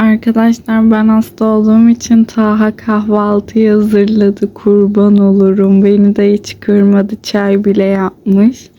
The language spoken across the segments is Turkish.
Arkadaşlar ben hasta olduğum için Taha kahvaltıyı hazırladı. Kurban olurum. Beni de hiç kırmadı. Çay bile yapmış.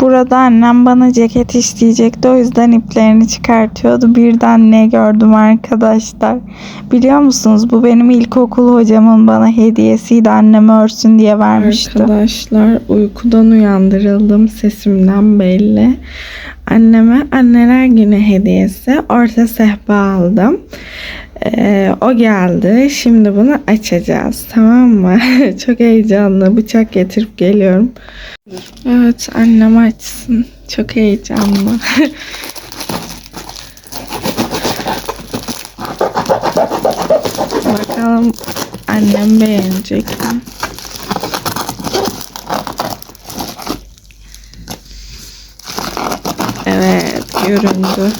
Burada annem bana ceket isteyecekti. O yüzden iplerini çıkartıyordu. Birden ne gördüm arkadaşlar. Biliyor musunuz bu benim ilkokul hocamın bana hediyesiydi. Anneme örsün diye vermişti. Arkadaşlar uykudan uyandırıldım. Sesimden belli. Anneme anneler günü hediyesi orta sehpa aldım. Ee, o geldi. Şimdi bunu açacağız. Tamam mı? Çok heyecanlı. Bıçak getirip geliyorum. Evet annem açsın. Çok heyecanlı. Bakalım annem beğenecek mi? Evet göründü.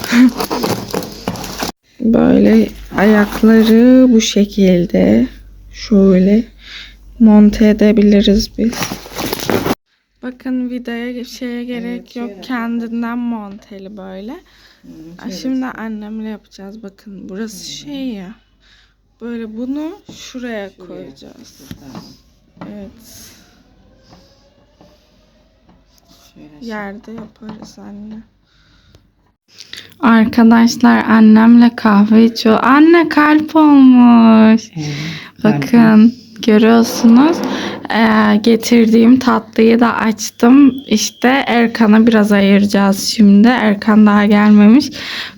Böyle ayakları bu şekilde şöyle monte edebiliriz biz. Bakın vidaya şeye gerek yok. Kendinden monteli böyle. Aa, Şimdi annemle yapacağız. Bakın burası şey ya. Böyle bunu şuraya koyacağız. Evet. Yerde yaparız anne. Arkadaşlar annemle kahve içiyor. Anne kalp olmuş. Bakın görüyorsunuz. Ee, getirdiğim tatlıyı da açtım. İşte Erkan'a biraz ayıracağız şimdi. Erkan daha gelmemiş.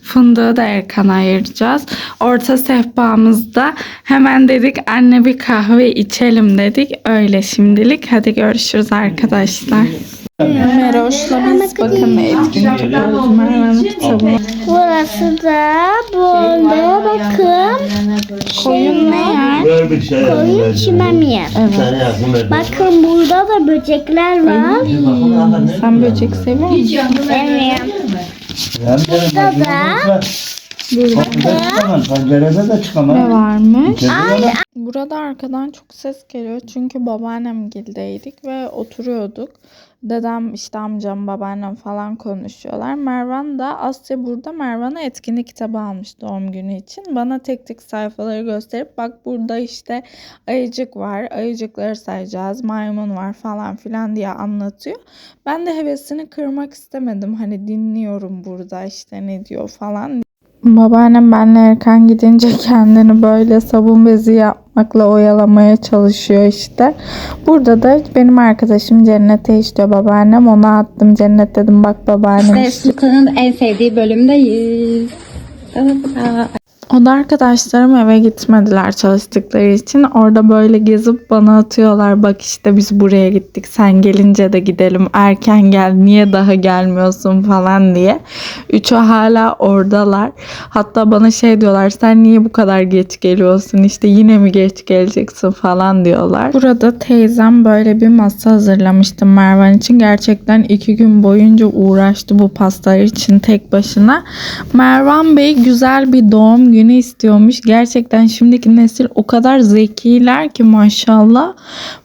Fındığı da Erkan'a ayıracağız. Orta sehpamızda hemen dedik anne bir kahve içelim dedik. Öyle şimdilik. Hadi görüşürüz arkadaşlar. Meroş'la biz bakın etkinlik yapıyoruz. Merve'nin kitabını. Burası da böyle bakın. Koyun ne yer? Şey Koyun çimem yer. Ben. Bakın burada da böcekler var. Sen böcek seviyor musun? Evet. Burada da- Burada çıkamaz. Pencerede de çıkamaz. Ne varmış? İçeride de- Burada arkadan çok ses geliyor çünkü babaannem gildeydik ve oturuyorduk. Dedem işte amcam babaannem falan konuşuyorlar. Mervan da Asya burada Mervan'a etkinlik kitabı almış doğum günü için. Bana tek tek sayfaları gösterip bak burada işte ayıcık var. Ayıcıkları sayacağız. Maymun var falan filan diye anlatıyor. Ben de hevesini kırmak istemedim. Hani dinliyorum burada işte ne diyor falan Babaannem benle Erkan gidince kendini böyle sabun bezi yapmakla oyalamaya çalışıyor işte. Burada da benim arkadaşım Cennet'e istiyor babaannem. Ona attım Cennet dedim bak babaannem Ve Sultan'ın en sevdiği bölümdeyiz. O da arkadaşlarım eve gitmediler çalıştıkları için. Orada böyle gezip bana atıyorlar. Bak işte biz buraya gittik. Sen gelince de gidelim. Erken gel. Niye daha gelmiyorsun falan diye. Üçü hala oradalar. Hatta bana şey diyorlar. Sen niye bu kadar geç geliyorsun? İşte yine mi geç geleceksin falan diyorlar. Burada teyzem böyle bir masa hazırlamıştı Mervan için. Gerçekten iki gün boyunca uğraştı bu pastalar için tek başına. Mervan Bey güzel bir doğum günü istiyormuş. Gerçekten şimdiki nesil o kadar zekiler ki maşallah.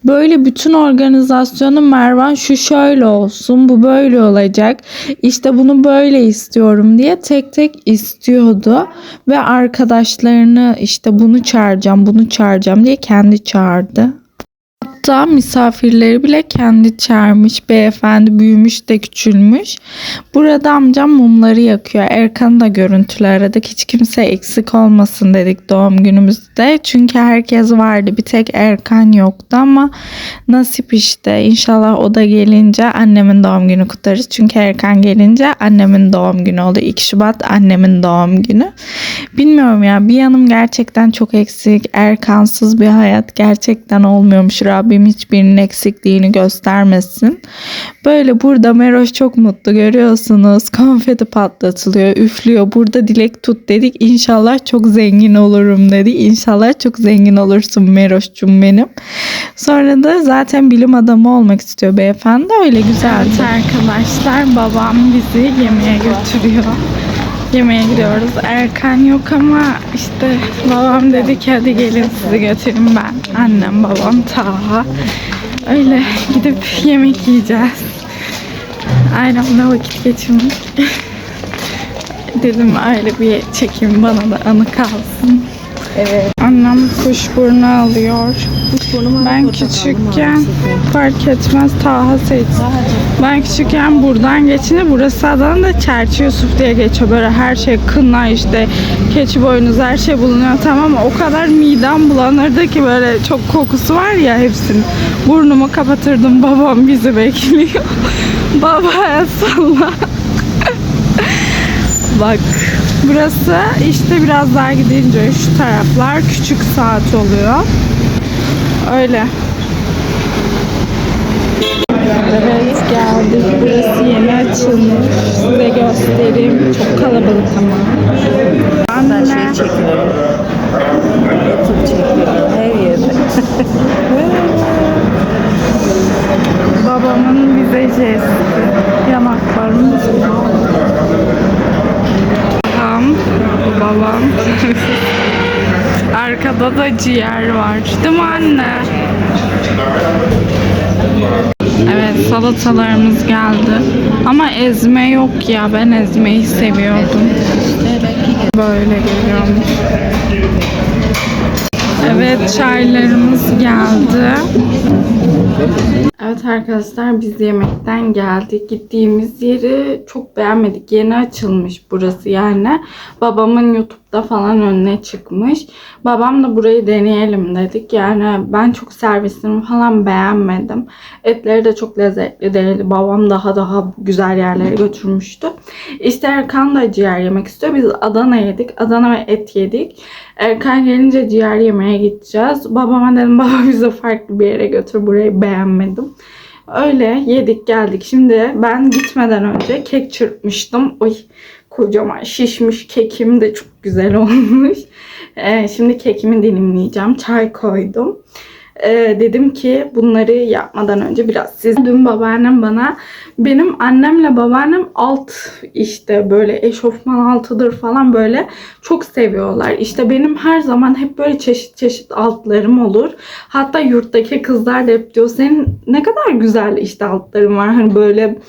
Böyle bütün organizasyonu Mervan şu şöyle olsun, bu böyle olacak. İşte bunu böyle istiyorum diye tek tek istiyordu. Ve arkadaşlarını işte bunu çağıracağım, bunu çağıracağım diye kendi çağırdı. Hatta misafirleri bile kendi çağırmış. Beyefendi büyümüş de küçülmüş. Burada amcam mumları yakıyor. Erkan'ı da görüntülü aradık. Hiç kimse eksik olmasın dedik doğum günümüzde. Çünkü herkes vardı. Bir tek Erkan yoktu ama nasip işte. İnşallah o da gelince annemin doğum günü kutlarız. Çünkü Erkan gelince annemin doğum günü oldu. 2 Şubat annemin doğum günü. Bilmiyorum ya bir yanım gerçekten çok eksik. Erkansız bir hayat gerçekten olmuyormuş. Rabbim hiçbirinin eksikliğini göstermesin. Böyle burada Meroş çok mutlu görüyorsunuz. Konfeti patlatılıyor, üflüyor. Burada dilek tut dedik. İnşallah çok zengin olurum dedi. İnşallah çok zengin olursun Meroş'cum benim. Sonra da zaten bilim adamı olmak istiyor beyefendi. Öyle güzeldi. arkadaşlar babam bizi yemeğe götürüyor. Yemeğe gidiyoruz. Erkan yok ama işte babam dedi ki hadi gelin sizi götüreyim ben. Annem, babam, Taha. Öyle gidip yemek yiyeceğiz. Ayranla vakit geçirmek. Dedim öyle bir çekim bana da anı kalsın. Evet. Annem kuşburnu alıyor. Kuşburnu Ben küçükken fark etmez Taha seçti. Ben küçükken buradan geçince burası Adana'da Çerçi Yusuf diye geçiyor. Böyle her şey kına işte keçi boynuz her şey bulunuyor tamam mı? O kadar midem bulanırdı ki böyle çok kokusu var ya hepsinin. Burnumu kapatırdım babam bizi bekliyor. Babaya salla. Bak burası işte biraz daha gidince şu taraflar küçük saat oluyor. Öyle. Evet geldik. Burası yeni açılmış. Size göstereyim. Çok kalabalık ama. Anne. çekiyorum. YouTube çekiyorum. Her yerde. Babamın bize jesti. Yanaklarımız Arkada da ciğer var. Değil mi anne? Evet salatalarımız geldi. Ama ezme yok ya. Ben ezmeyi seviyordum. Böyle geliyormuş. Evet çaylarımız geldi. Evet arkadaşlar biz yemekten geldik. Gittiğimiz yeri çok beğenmedik. Yeni açılmış burası yani. Babamın YouTube'da falan önüne çıkmış. Babam da burayı deneyelim dedik. Yani ben çok servisini falan beğenmedim. Etleri de çok lezzetli değildi. Babam daha daha güzel yerlere götürmüştü. İşte Erkan da ciğer yemek istiyor. Biz Adana yedik. Adana ve et yedik. Erkan gelince ciğer yemeye gideceğiz. Babama dedim baba bize farklı bir yere götür. Burayı beğenmedim. Öyle yedik geldik. Şimdi ben gitmeden önce kek çırpmıştım. Oy kocaman şişmiş kekim de çok güzel olmuş. Ee, şimdi kekimi dilimleyeceğim. Çay koydum. Ee, dedim ki bunları yapmadan önce biraz siz dün babaannem bana benim annemle babaannem alt işte böyle eşofman altıdır falan böyle çok seviyorlar. İşte benim her zaman hep böyle çeşit çeşit altlarım olur. Hatta yurttaki kızlar da hep diyor senin ne kadar güzel işte altların var. Hani böyle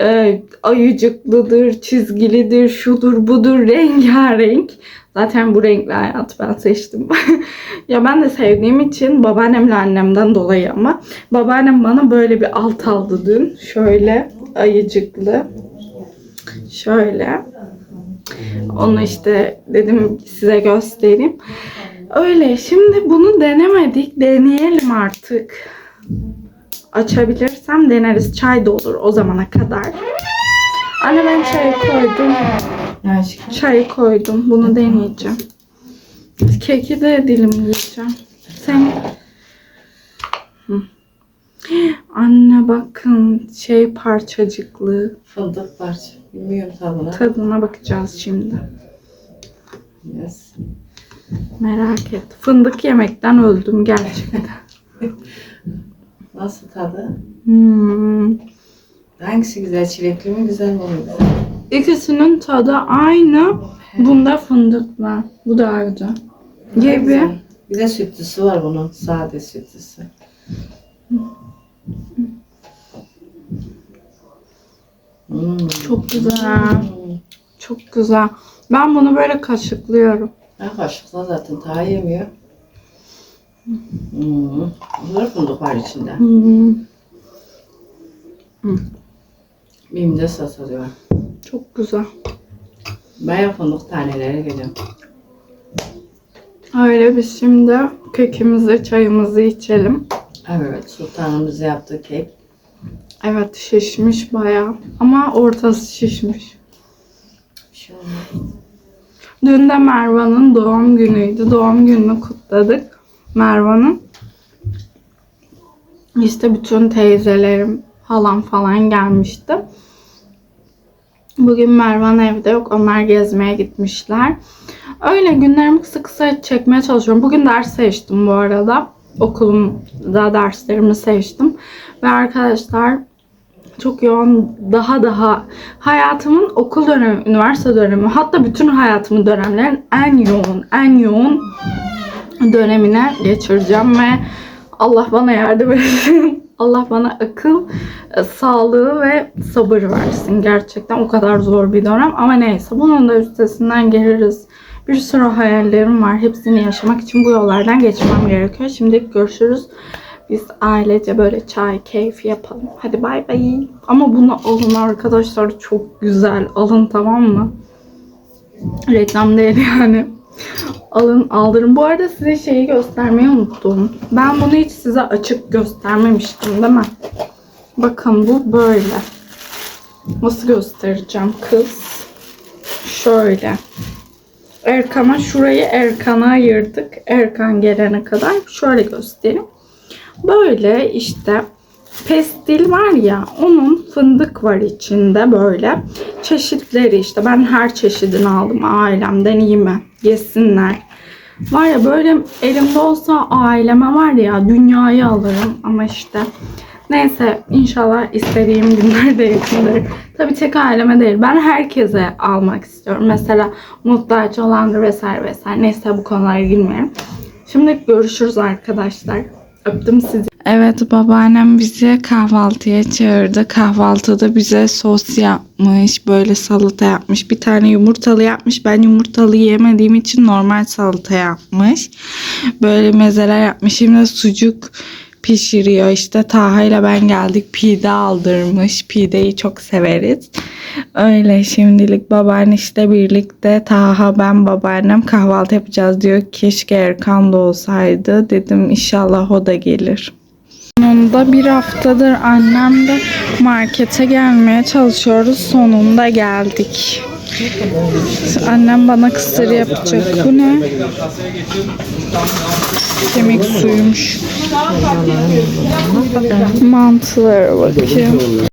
e, ayıcıklıdır, çizgilidir, şudur budur rengarenk. Zaten bu renkli hayat ben seçtim. ya ben de sevdiğim için babaannemle annemden dolayı ama babaannem bana böyle bir alt aldı dün. Şöyle ayıcıklı. Şöyle. Onu işte dedim size göstereyim. Öyle. Şimdi bunu denemedik. Deneyelim artık. Açabilirsem deneriz. Çay da olur o zamana kadar. Anne ben çayı koydum. Çayı koydum. Bunu deneyeceğim. Keki de dilimleyeceğim. Sen Hı. Anne bakın şey parçacıklı. Fındık parça. Bilmiyorum tadına. Tadına bakacağız şimdi. Yes. Merak et. Fındık yemekten öldüm gerçekten. Nasıl tadı? Hmm. Hangisi güzel? Çilekli mi güzel mi? Güzel. İkisinin tadı aynı. Bunda fındık var. Bu daha güzel. Gibi. Bir de sütlüsü var bunun. Sade sütlüsü. Hmm. Çok güzel. Çok güzel. Ben bunu böyle kaşıklıyorum. Ha, kaşıkla zaten daha yemiyor. Hmm. Bunlar fındık var içinde. Hmm. Bim'de satılıyor. Çok güzel. Bayağı fındık taneleri geliyor. Öyle biz şimdi kekimizi, çayımızı içelim. Evet, sultanımız yaptığı kek. Evet şişmiş bayağı. Ama ortası şişmiş. Şey. Dün de Mervan'ın doğum günüydü. Doğum gününü kutladık. Mervan'ın. İşte bütün teyzelerim, halam falan gelmişti. Bugün Mervan evde yok. Onlar gezmeye gitmişler. Öyle günlerimi kısa kısa çekmeye çalışıyorum. Bugün ders seçtim bu arada. Okulumda derslerimi seçtim. Ve arkadaşlar çok yoğun daha daha hayatımın okul dönemi, üniversite dönemi hatta bütün hayatımın dönemlerin en yoğun, en yoğun dönemine geçireceğim ve Allah bana yardım etsin. Allah bana akıl, e, sağlığı ve sabır versin. Gerçekten o kadar zor bir dönem. Ama neyse bunun da üstesinden geliriz. Bir sürü hayallerim var. Hepsini yaşamak için bu yollardan geçmem gerekiyor. Şimdi görüşürüz. Biz ailece böyle çay keyfi yapalım. Hadi bay bay. Ama bunu alın arkadaşlar. Çok güzel. Alın tamam mı? Reklam değil yani. Alın aldırın. Bu arada size şeyi göstermeyi unuttum. Ben bunu hiç size açık göstermemiştim değil mi? Bakın bu böyle. Nasıl göstereceğim kız? Şöyle. Erkan'a şurayı Erkan'a ayırdık. Erkan gelene kadar şöyle göstereyim. Böyle işte pestil var ya onun fındık var içinde böyle. Çeşitleri işte ben her çeşidini aldım ailemden iyi mi yesinler. Var ya böyle elimde olsa aileme var ya dünyayı alırım. Ama işte neyse inşallah istediğim günlerde yakındır tabii tek aileme değil ben herkese almak istiyorum. Mesela muhtaç olandır vesaire vesaire. Neyse bu konulara girmeyelim. Şimdi görüşürüz arkadaşlar öptüm sizi Evet babaannem bizi kahvaltıya çağırdı. Kahvaltıda bize sos yapmış. Böyle salata yapmış. Bir tane yumurtalı yapmış. Ben yumurtalı yemediğim için normal salata yapmış. Böyle mezeler yapmış. Şimdi sucuk pişiriyor. İşte Taha ile ben geldik. Pide aldırmış. Pideyi çok severiz. Öyle şimdilik babaanne işte birlikte Taha ben babaannem kahvaltı yapacağız diyor. Keşke Erkan da olsaydı. Dedim inşallah o da gelir. Sonunda bir haftadır annemle markete gelmeye çalışıyoruz. Sonunda geldik. Annem bana kısır yapacak. Bu ne? Kemik suyumuş. Mantılara bakayım.